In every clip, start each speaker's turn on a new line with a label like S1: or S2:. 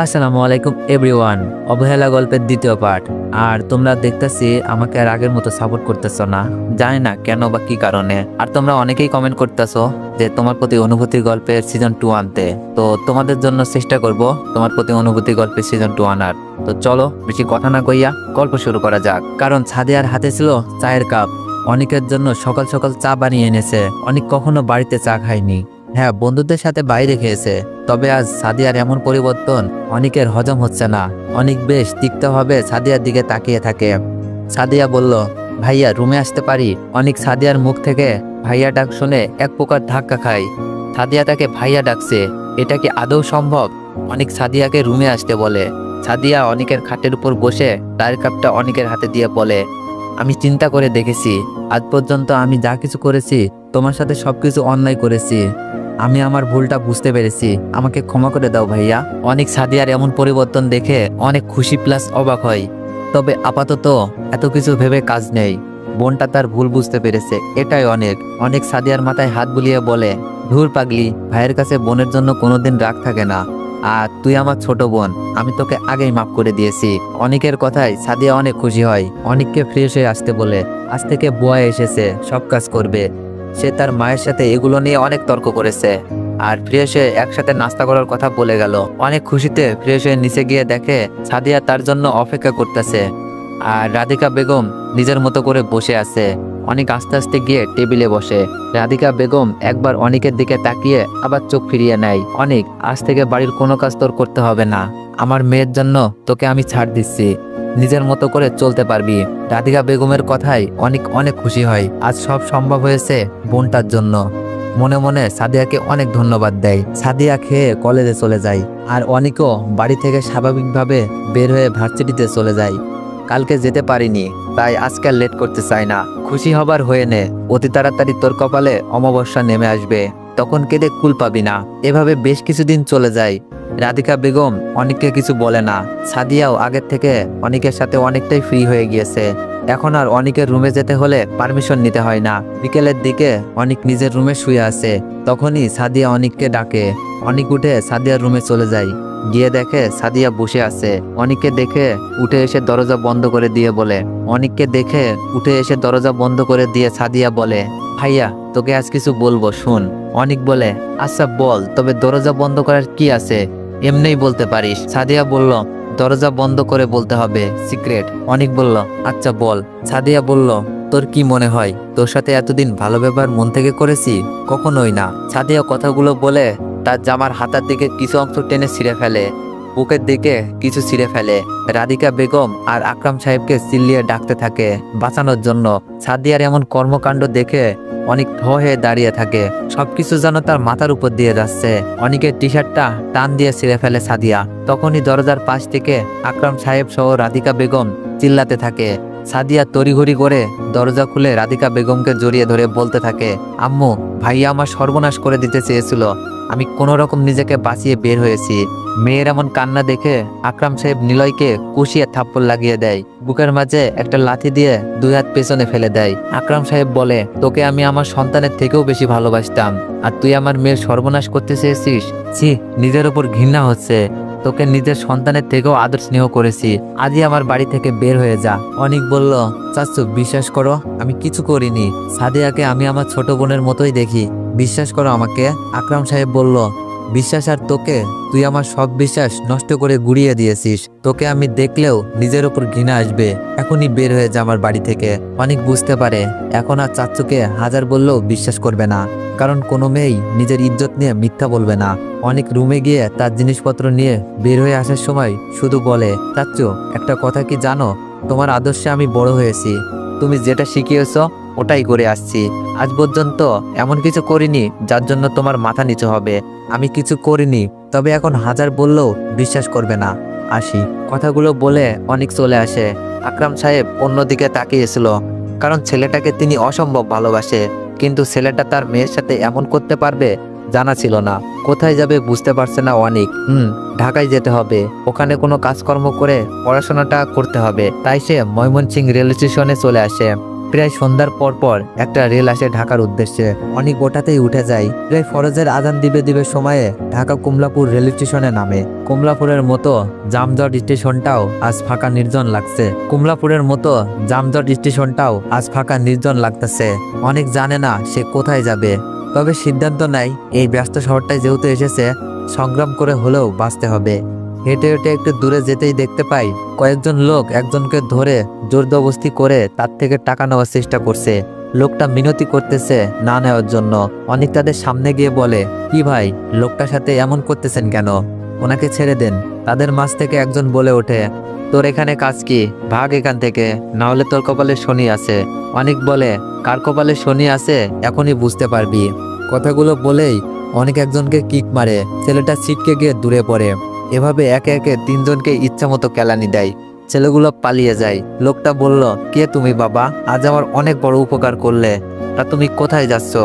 S1: আসসালামু আলাইকুম, এভরিওয়ান। অবহেলা গল্পের দ্বিতীয় পার্ট আর তোমরা দেখতেছি আমাকে আর আগের মতো সাপোর্ট করতেছ না। জানি না কেন বা কি কারণে। আর তোমরা অনেকেই কমেন্ট করতেছো যে তোমার প্রতি অনুভূতি গল্পের সিজন টু আনতে। তো তোমাদের জন্য চেষ্টা করব তোমার প্রতি অনুভূতি গল্পের সিজন টু আনার। তো চলো, বেশি কথা না কইয়া গল্প শুরু করা যাক। কারণ ছাদিয়ার হাতে ছিল চায়ের কাপ। অনেকের জন্য সকাল সকাল চা বানিয়ে এনেছে। অনেক কখনো বাড়িতে চা খায়নি। হ্যাঁ বন্ধুদের সাথে বাইরে খেয়েছে। তবে আজ সাদিয়ার এমন পরিবর্তন অনেকের হজম হচ্ছে না। অনেক বেশ তিক্তভাবে সাদিয়ার দিকে তাকিয়ে থাকে। সাদিয়া বলল, ভাইয়া, রুমে আসতে পারি? অনেক সাদিয়ার মুখ থেকে ভাইয়া ডাক শুনে এক প্রকার ধাক্কা খায়। সাদিয়া তাকে ভাইয়া ডাকছে। এটা কি আদৌ সম্ভব? অনেক সাদিয়াকে রুমে আসতে বলে। সাদিয়া অনেকের খাটের উপর বসে চায়ের কাপটা অনেকের হাতে দিয়ে বলে, আমি চিন্তা করে দেখেছি। আজ পর্যন্ত আমি যা কিছু করেছি, তোমার সাথে সবকিছু অন্যায় করেছি। আমি আমার ভুলটা বুঝতে পেরেছি। আমাকে ক্ষমা করে দাও ভাইয়া। অনেক সাদিয়ার এমন পরিবর্তন দেখে অনেক খুশি প্লাস অবাক হয়। তবে আপাতত এত কিছু ভেবে কাজ নেই। বোনটা তার ভুল বুঝতে পেরেছে, এটাই অনেক। অনেক সাদিয়ার মাথায় হাত বুলিয়ে বলে, ধুর পাগলি, ভাইয়ের কাছে বোনের জন্য কোনোদিন রাগ থাকে না। আর তুই আমার ছোট বোন, আমি তোকে আগেই মাফ করে দিয়েছি। অনেকের কথায় সাদিয়া অনেক খুশি হয়। অনেককে ফ্রেশ হয়ে আসতে বলে, আজ থেকে বুয়া এসেছে, সব কাজ করবে। সে তার মায়ের সাথে এগুলো নিয়ে অনেক তর্ক করেছে। আর ফ্রেশ একসাথে নাস্তা করার কথা বলে গেল। অনেক খুশিতে হয়ে নিচে গিয়ে দেখে সাদিয়া তার জন্য অপেক্ষা করতেছে। আর রাধিকা বেগম নিজের মতো করে বসে আছে। অনেক আস্তে আস্তে গিয়ে টেবিলে বসে। রাধিকা বেগম একবার অনেকের দিকে তাকিয়ে আবার চোখ ফিরিয়ে নেয়। অনেক, আজ থেকে বাড়ির কোনো কাজ তোর করতে হবে না। আমার মেয়ের জন্য তোকে আমি ছাড় দিচ্ছি। নিজের মতো করে চলতে পারবি। রাধিকা বেগমের কথায় অনেক অনেক খুশি হয়। আজ সব সম্ভব হয়েছে বোনটার জন্য। মনে মনে সাদিয়াকে অনেক ধন্যবাদ দেয়। সাদিয়া খেয়ে কলেজে চলে যায় আর অনেকও বাড়ি থেকে স্বাভাবিকভাবে বের হয়ে ভার্সিটিতে চলে যায়। কালকে যেতে পারিনি, তাই আজকে লেট করতে চাই না। খুশি হবার হয়ে নে, অতি তাড়াতাড়ি তোর কপালে অমাবস্যা নেমে আসবে। তখন কেঁদে কুল পাবি না। এভাবে বেশ কিছুদিন চলে যায়। রাধিকা বেগম অনেককে কিছু বলে না। সাদিয়াও আগের থেকে অনেকের সাথে অনেকটাই ফ্রি হয়ে গিয়েছে। এখন আর অনেকের রুমে যেতে হলে পারমিশন নিতে হয় না। বিকেলের দিকে অনেক নিজের রুমে শুয়ে আছে। তখনই সাদিয়া অনেককে ডাকে। অনেক উঠে সাদিয়ার রুমে চলে যায়। গিয়ে দেখে সাদিয়া বসে আছে। অনেককে দেখে উঠে এসে দরজা বন্ধ করে দিয়ে বলে। অনেককে দেখে উঠে এসে দরজা বন্ধ করে দিয়ে সাদিয়া বলে, ভাইয়া, তোকে আজ কিছু বলব, শুন। অনেক বলে আচ্ছা বল, তবে দরজা বন্ধ করার কি আছে? এমনিই বলতে পারিস। সাদিয়া বলল, দরজা বন্ধ করে বলতে হবে, সিক্রেট। অনেক বলল আচ্ছা বল। সাদিয়া বলল, তোর কি মনে হয়, তোর সাথে এতদিন ভালো ব্যবহার মন থেকে করেছি? কখনোই না। সাদিয়া কথাগুলো বলে, তার জামার হাতার দিকে কিছু অংশ টেনে ছিঁড়ে ফেলে, বুকের দিকে কিছু ছিঁড়ে ফেলে। রাধিকা বেগম আর আকরাম সাহেবকে চিল্লিয়ে ডাকতে থাকে বাঁচানোর জন্য। সাদিয়ার এমন কর্মকাণ্ড দেখে অনেক ভয়ে হয়ে দাঁড়িয়ে থাকে। সবকিছু যেন তার মাথার উপর দিয়ে যাচ্ছে। অনেকের টি শার্টটা টান দিয়ে ছিঁড়ে ফেলে সাদিয়া। তখনই দরজার পাশ থেকে আকরাম সাহেব সহ রাধিকা বেগম চিল্লাতে থাকে। সাদিয়া তড়িঘড়ি করে দরজা খুলে রাধিকা বেগমকে জড়িয়ে ধরে বলতে থাকে, আম্মু, ভাইয়া আমার সর্বনাশ করে দিতে চেয়েছিল। আমি কোনো রকম নিজেকে বাঁচিয়ে বের হয়েছি। মেয়ের এমন কান্না দেখে আকরাম সাহেব নিলয়কে কুশিয়ে থাপ্পড় লাগিয়ে দেয়। বুকের মাঝে একটা লাথি দিয়ে দুই হাত পেছনে ফেলে দেয়। আকরাম সাহেব বলে, তোকে আমি আমার সন্তানের থেকেও বেশি ভালোবাসতাম। আর তুই আমার মেয়ের সর্বনাশ করতে চেয়েছিস? ছি, নিজের ওপর ঘৃণা হচ্ছে। তোকে নিজের সন্তানের থেকেও আদর স্নেহ করেছি। আজই আমার বাড়ি থেকে বের হয়ে যা। অনিক বলল চাচ্ছু বিশ্বাস করো, আমি কিছু করিনি। সাদিয়াকে আমি আমার ছোট বোনের মতোই দেখি। বিশ্বাস করো আমাকে? আকরাম সাহেব বলল বিশ্বাস আর তোকে, তুই আমার সব বিশ্বাস নষ্ট করে গুড়িয়ে দিয়েছিস। তোকে আমি দেখলেও নিজের ওপর ঘৃণা আসবে। এখনই বের হয়ে যা আমার বাড়ি থেকে। অনেক বুঝতে পারে। এখন আর চাচ্চুকে হাজার বললেও বিশ্বাস করবে না। কারণ কোনো মেয়েই নিজের ইজ্জত নিয়ে মিথ্যা বলবে না। অনেক রুমে গিয়ে তার জিনিসপত্র নিয়ে বের হয়ে আসার সময় শুধু বলে চাচ্চু একটা কথা কি জানো? তোমার আদর্শে আমি বড় হয়েছি। তুমি যেটা শিখিয়েছ ওটাই করে আসছি। আজ পর্যন্ত এমন কিছু করিনি যার জন্য তোমার মাথা নিচু হবে। আমি কিছু করিনি, তবে এখন হাজার বললেও বিশ্বাস করবে না। আসি। কথাগুলো বলে অনেক চলে আসে। আকরাম সাহেব অন্যদিকে তাকিয়েছিল, কারণ ছেলেটাকে তিনি অসম্ভব ভালোবাসে। কিন্তু ছেলেটা তার মেয়ের সাথে এমন করতে পারবে জানা ছিল না। কোথায় যাবে বুঝতে পারছে না অনেক। হুম, ঢাকায় যেতে হবে। ওখানে কোনো কাজকর্ম করে পড়াশোনাটা করতে হবে। তাই সে ময়মনসিং রেল স্টেশনে চলে আসে। প্রায় সন্ধ্যার পর পর একটা রেল আসে ঢাকার উদ্দেশ্যে। অনেক ওটাতেই উঠে যায়। প্রায় ফরজের আজান দিবে দিবে সময়ে ঢাকা কুমলাপুর রেল স্টেশনে নামে। কুমলাপুরের মতো জামজট স্টেশনটাও আজ ফাঁকা নির্জন লাগছে। কুমলাপুরের মতো জামজট স্টেশনটাও আজ ফাঁকা নির্জন লাগতেছে। অনেক জানে না সে কোথায় যাবে। তবে সিদ্ধান্ত নাই এই ব্যস্ত শহরটায় যেহেতু এসেছে, সংগ্রাম করে হলেও বাঁচতে হবে। হেঁটে হেঁটে একটু দূরে যেতেই দেখতে পাই, কয়েকজন লোক একজনকে ধরে জোরদবস্তি করে তার থেকে টাকা নেওয়ার চেষ্টা করছে। লোকটা মিনতি করতেছে না নেওয়ার জন্য। অনেক তাদের সামনে গিয়ে বলে, কি ভাই, লোকটার সাথে এমন করতেছেন কেন? ওনাকে ছেড়ে দেন। তাদের মাঝ থেকে একজন বলে ওঠে, তোর এখানে কাজ কি? ভাগ এখান থেকে, না হলে তোর কপালে শনি আছে। অনেক বলে, কার কপালে শনি আছে? এখনই বুঝতে পারবি। কথাগুলো বলেই অনেক একজনকে কিক মারে। ছেলেটা ছিটকে গিয়ে দূরে পড়ে। এভাবে একে একে তিনজনকে ইচ্ছা মতো কেলানি দেয়। ছেলেগুলো পালিয়ে যায়। লোকটা বলল, কে তুমি বাবা? আজ আমার অনেক বড় উপকার করলে। তা তুমি কোথায় যাচ্ছ?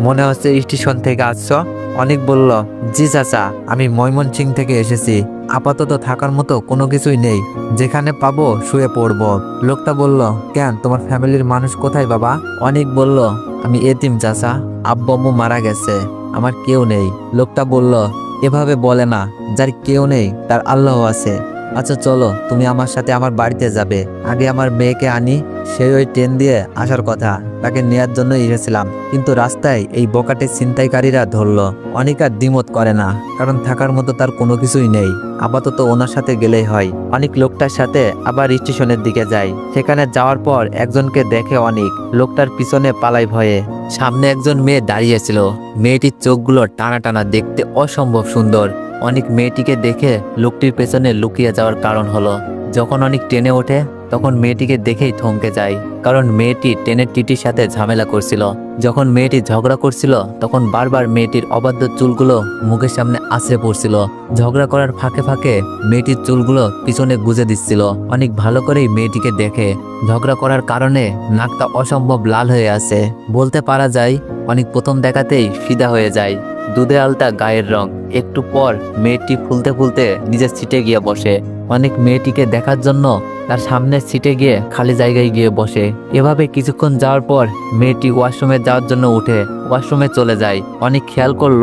S1: মনে হচ্ছে স্টেশন থেকে আসছো। অনেক বলল, জি চাচা, আমি ময়মনসিং থেকে এসেছি। আপাতত থাকার মতো কোনো কিছুই নেই। যেখানে পাবো শুয়ে পড়ব। লোকটা বলল, কেন? তোমার ফ্যামিলির মানুষ কোথায় বাবা? অনেক বলল, আমি এতিম চাচা। আব্বু মারা গেছে। আমার কেউ নেই। লোকটা বলল এভাবে বলে না যার কেউ নেই তার আল্লাহ আছে। আচ্ছা চলো, তুমি আমার সাথে আমার বাড়িতে যাবে। আগে আমার মেয়েকে আনি, সে ওই ট্রেন দিয়ে আসার কথা। তাকে নেয়ার জন্য এসেছিলাম, কিন্তু রাস্তায় এই বকাটে ছিনতাইকারীরা ধরলো। অনেক আর দ্বিমত করে না, কারণ থাকার মতো তার কোনো কিছুই নেই। আপাতত ওনার সাথে গেলেই হয়। অনেক লোকটার সাথে আবার স্টেশনের দিকে যায়। সেখানে যাওয়ার পর একজনকে দেখে অনেক, লোকটার পিছনে পালাই ভয়ে। সামনে একজন মেয়ে দাঁড়িয়েছিল। মেয়েটির চোখগুলো টানা টানা দেখতে অসম্ভব সুন্দর। অনেক মেয়েটিকে দেখে লোকটির পেছনে লুকিয়ে যাওয়ার কারণ হলো, যখন অনেক ট্রেনে ওঠে, তখন মেয়েটিকে দেখেই থমকে যায়। কারণ মেয়েটি ট্রেনের টিটির সাথে ঝামেলা করছিল। যখন মেয়েটি ঝগড়া করছিল, তখন বারবার মেয়েটির অবাধ্য চুলগুলো মুখের সামনে আছড়ে পড়ছিল। ঝগড়া করার ফাঁকে ফাঁকে মেয়েটির চুলগুলো পিছনে গুজে দিচ্ছিল। অনেক ভালো করেই মেয়েটিকে দেখে। ঝগড়া করার কারণে নাকটা অসম্ভব লাল হয়ে আছে। বলতে পারা যায়, অনেক প্রথম দেখাতেই ফিদা হয়ে যায়। দুধে আলতা গায়ের রং। একটু পর মেয়েটি ফুলতে ফুলতে নিজের সিটে গিয়ে বসে। অনেক মেয়েটিকে দেখার জন্য তার সামনের সিটে গিয়ে খালি জায়গায় গিয়ে বসে। এভাবে কিছুক্ষণ যাওয়ার পর মেয়েটি ওয়াশরুমে যাওয়ার জন্য উঠে ওয়াশরুমে চলে যায়। অনেক খেয়াল করল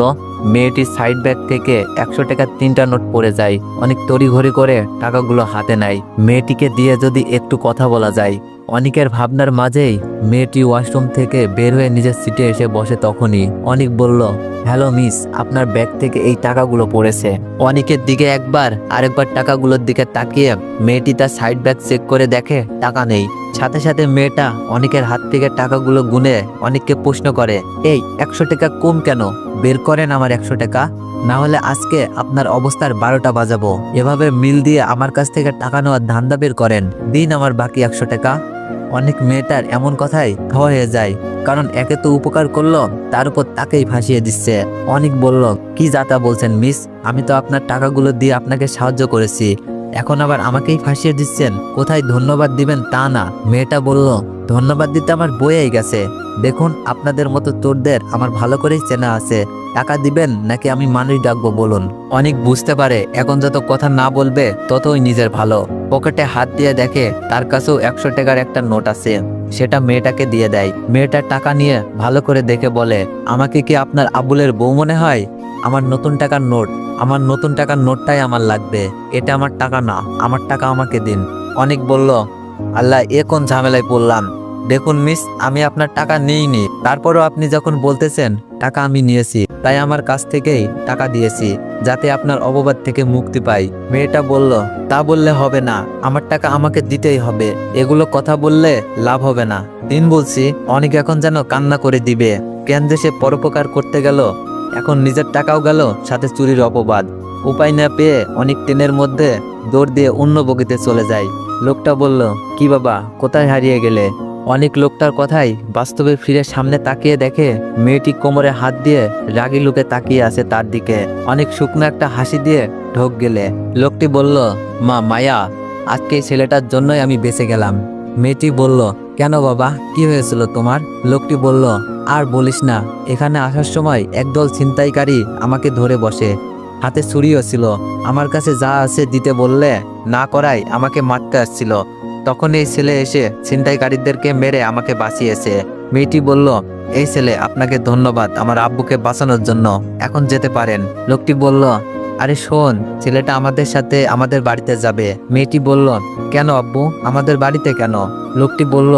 S1: মেয়েটির সাইড ব্যাগ থেকে একশো টাকার তিনটা নোট পড়ে যায়। অনেক তড়িঘড়ি করে টাকাগুলো হাতে নেয়। মেয়েটিকে দিয়ে যদি একটু কথা বলা যায় অনেকের ভাবনার মাঝেই মেয়েটি ওয়াশরুম থেকে বের হয়ে নিজের সিটে এসে বসে তখনই অনেক বলল, হ্যালো মিস, আপনার ব্যাগ থেকে এই টাকাগুলো পড়েছে। অনেকের দিকে একবার, আরেকবার টাকাগুলোর দিকে তাকিয়ে মেয়েটি তার সাইড ব্যাগ চেক করে দেখে টাকা নেই। সাথে সাথে মেয়েটা অনেকের হাত থেকে টাকাগুলো গুনে অনেককে প্রশ্ন করে, এই একশো টাকা কম কেন? বের করেন আমার একশো টাকা। না হলে আজকে আপনার অবস্থার বারোটা বাজাবো। এভাবে মিল দিয়ে আমার কাছ থেকে টাকা নেওয়ার ধান্দা বের করেন। দিন আমার বাকি একশো টাকা। অনেক মেয়েটার এমন কথাই ভয় হয়ে যায়। কারণ একে তো উপকার করল, তার উপর তাকেই ফাঁসিয়ে দিচ্ছে। অনেক বলল, কি যাতা বলছেন, মিস? আমি তো আপনার টাকাগুলো দিয়ে আপনাকে সাহায্য করেছি। এখন আবার আমাকেই ফাঁসিয়ে দিচ্ছেন। কোথায় ধন্যবাদ দিবেন তা না। মেয়েটা বলল, ধন্যবাদ দিতে আমার বইয়েই গেছে। দেখুন, আপনাদের মতো তোরদের আমার ভালো করেই চেনা আছে। টাকা দিবেন নাকি আমি মানুষ ডাকবো বলুন। অনেক বুঝতে পারে, এখন যত কথা না বলবে, ততই নিজের ভালো। পকেটে হাত দিয়ে দেখে, তার কাছেও একশো টাকার একটা নোট আছে। সেটা মেয়েটাকে দিয়ে দেয়। মেয়েটা টাকা নিয়ে ভালো করে দেখে বলে, আমাকে কি আপনার আবুলের বউ মনে হয়? আমার নতুন টাকার নোট। আমার নতুন টাকার নোটটাই আমার লাগবে। এটা আমার টাকা না, আমার টাকা আমাকে দিন। অনেক বলল, আল্লাহ, এ কোন ঝামেলায় পড়লাম? দেখুন মিস, আমি আপনার টাকা নিইনি। তারপরও আপনি যখন বলতেছেন, টাকা আমি নিয়েছি, তাই আমার কাছ থেকেই টাকা দিয়েছি, যাতে আপনার অববাদ থেকে মুক্তি পাই। মেয়েটা বলল, তা বললে হবে না, আমার টাকা আমাকে দিতেই হবে। এগুলো কথা বললে লাভ হবে না। দিন বলছি, অনেক এখন যেন কান্না করে দিবে। কেন যে সে পরোপকার করতে গেল এখন নিজের টাকাও গেল সাথে চুরির অপবাদ। উপায় না পেয়ে অনেক ট্রেনের মধ্যে দৌড় দিয়ে অন্য বগিতে চলে যায় লোকটা বলল, কি বাবা, কোথায় হারিয়ে গেলে? অনেক লোকটার কথাই বাস্তবে ফিরে সামনে তাকিয়ে দেখে মেয়েটি কোমরে হাত দিয়ে রাগি লোকে তাকিয়ে আছে তার দিকে। অনেক শুকনো একটা হাসি দিয়ে ঢোক গেলে। লোকটি বলল, মা, মায়া, আজকে ছেলেটার জন্যই আমি বেঁচে গেলাম। মেয়েটি বলল কেন বাবা? কি হয়েছিল তোমার? লোকটি বলল, আর বলিস না, এখানে আসার সময় একদল ছিনতাইকারী আমাকে ধরে বসে। হাতে ছুরিও ছিল। আমার কাছে যা আছে দিতে বললে না করাই আমাকে মারতে আসছিল। তখন এই ছেলে এসে ছিনতাইকারীদেরকে মেরে আমাকে বাঁচিয়েছে। মেয়েটি বলল, এই ছেলে, আপনাকে ধন্যবাদ আমার আব্বুকে বাঁচানোর জন্য। এখন যেতে পারেন। লোকটি বলল আরে শোন, ছেলেটা আমাদের সাথে আমাদের বাড়িতে যাবে। মেয়েটি বলল, কেন আব্বু? আমাদের বাড়িতে কেন? লোকটি বলল,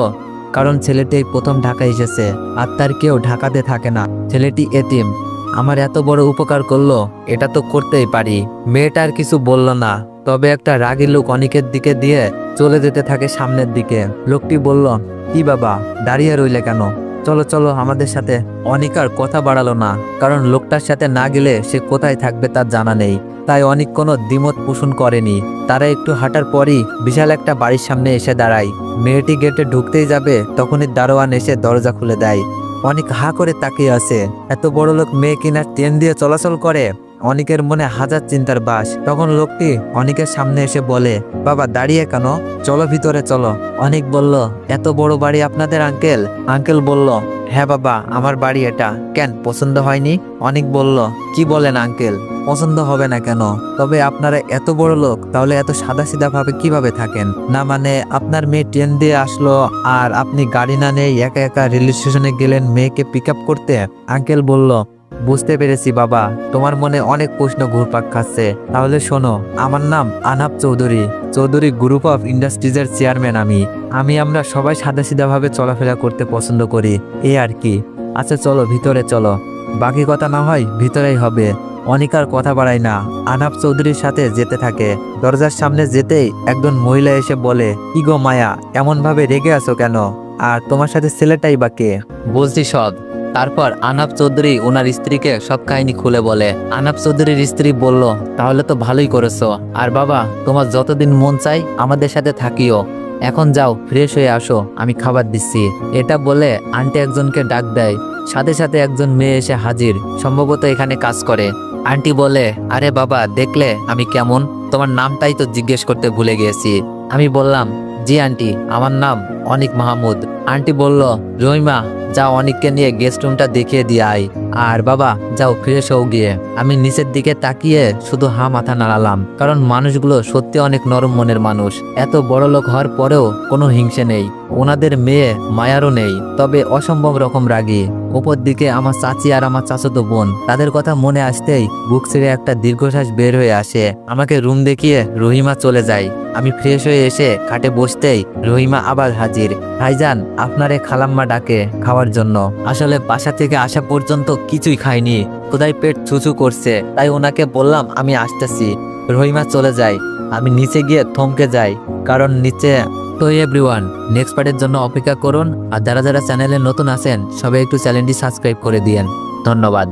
S1: কারণ ছেলেটি প্রথম ঢাকা এসেছে, আর তার কেউ ঢাকাতে থাকে না। ছেলেটি এতিম। আমার এত বড় উপকার করল, এটা তো করতেই পারি। মেয়েটা আর কিছু বলল না, তবে একটা রাগী লোক অনেকের দিকে দিয়ে চলে যেতে থাকে সামনের দিকে। লোকটি বলল, কি বাবা, দাঁড়িয়ে রইলে কেন? চলো চলো, আমাদের সাথে অনিক আর কথা বাড়ালো না। কারণ লোকটার সাথে না গেলে সে কোথায় থাকবে তার জানা নেই। তাই অনেক কোনো দ্বিমত পোষণ করেনি। তারা একটু হাঁটার পরই বিশাল একটা বাড়ির সামনে এসে দাঁড়ায়। মেয়েটি গেটে ঢুকতেই যাবে, তখনই দারোয়ান এসে দরজা খুলে দেয়। অনেক হা করে তাকিয়ে আছে। এত বড় লোক মেয়ে কিনা ট্রেন দিয়ে চলাচল করে? অনেকের মনে হাজার চিন্তার বাস। তখন লোকটি অনেকের সামনে এসে বলে, বাবা, দাঁড়িয়ে কেন? চলো ভিতরে, চলো। অনেক বলল, এত বড় বাড়ি আপনাদের, আঙ্কেল? আঙ্কেল বলল হ্যাঁ বাবা, আমার বাড়ি এটা। কেন, পছন্দ হয়নি? অনেক বলল, কি বলেন আঙ্কেল? পছন্দ হবে না কেন? তবে আপনারা এত বড় লোক, তাহলে এত সাদা সিধা ভাবে কীভাবে থাকেন? না মানে আপনার মেয়ে ট্রেন দিয়ে আসলো, আর আপনি গাড়ি না নেই একা একা রেল স্টেশনে গেলেন মেয়েকে পিক করতে? আঙ্কেল বলল বুঝতে পেরেছি বাবা, তোমার মনে অনেক প্রশ্ন ঘুরপাক খাচ্ছে। তাহলে শোনো, আমার নাম আনাব চৌধুরী। চৌধুরী গ্রুপ অফ ইন্ডাস্ট্রিজের চেয়ারম্যান আমি। আমি আমরা সবাই সাদা ভাবে চলাফেরা করতে পছন্দ করি এই আর কি। আচ্ছা চলো, ভিতরে চলো। বাকি কথা না হয় ভিতরেই হবে। অনেক আর কথা বাড়ায় না। আনাব চৌধুরীর সাথে যেতে থাকে। দরজার সামনে যেতেই একজন মহিলা এসে বলে, ইগো মায়া, এমনভাবে রেগে আছো কেন? আর তোমার সাথে ছেলেটাই বা কে? বলছি সব। তারপর আনাব চৌধুরী ওনার স্ত্রীকে সব কাহিনী খুলে বলে। আনাব চৌধুরীর স্ত্রী বলল, তাহলে তো ভালোই করেছ। আর বাবা, তোমার যতদিন মন চাই, আমাদের সাথে থাকিও। এখন যাও, ফ্রেশ হয়ে আসো, আমি খাবার দিচ্ছি। এটা বলে আন্টি একজনকে ডাক দেয়। সাথে সাথে একজন মেয়ে এসে হাজির। সম্ভবত এখানে কাজ করে। আন্টি বলে, আরে বাবা, দেখলে আমি কেমন? তোমার নামটাই তো জিজ্ঞেস করতে ভুলে গিয়েছি। আমি বললাম, জি আন্টি, আমার নাম অনিক মাহমুদ। আন্টি বলল, রহিমা যাও অনিককে নিয়ে গেস্ট রুমটা দেখিয়ে দিয়ে আয়। আর বাবা, যাও ফিরে হও গিয়ে। আমি নিচের দিকে তাকিয়ে শুধু হা মাথা নাড়ালাম, কারণ মানুষগুলো সত্যি অনেক নরম মনের মানুষ। এত বড় লোক হওয়ার পরেও কোনো হিংসে নেই। ওনাদের মেয়ে মায়ারও নেই, তবে অসম্ভব রকম রাগী। ওপর দিকে আমার চাচি আর আমার চাচাতো বোন। তাদের কথা মনে আসতেই বুক ছেড়ে একটা দীর্ঘশ্বাস বের হয়ে আসে। আমাকে রুম দেখিয়ে রহিমা চলে যায়। আমি ফ্রেশ হয়ে এসে খাটে বসতেই রহিমা আবার হাজির। ভাইজান, আপনারে খালাম্মা ডাকে খাওয়ার জন্য। আসলে বাসা থেকে আসা পর্যন্ত কিছুই খাইনি। কোথায় পেট ছুচু করছে। তাই ওনাকে বললাম আমি আসতেছি। রহিমা চলে যায়। আমি নিচে গিয়ে থমকে যাই, কারণ নিচে তো এভরিওয়ান নেক্সট পার্টের জন্য অপেক্ষা করুন, আর যারা যারা চ্যানেলে নতুন আছেন, সবাই একটু চ্যানেলটি সাবস্ক্রাইব করে দিয়েন। ধন্যবাদ।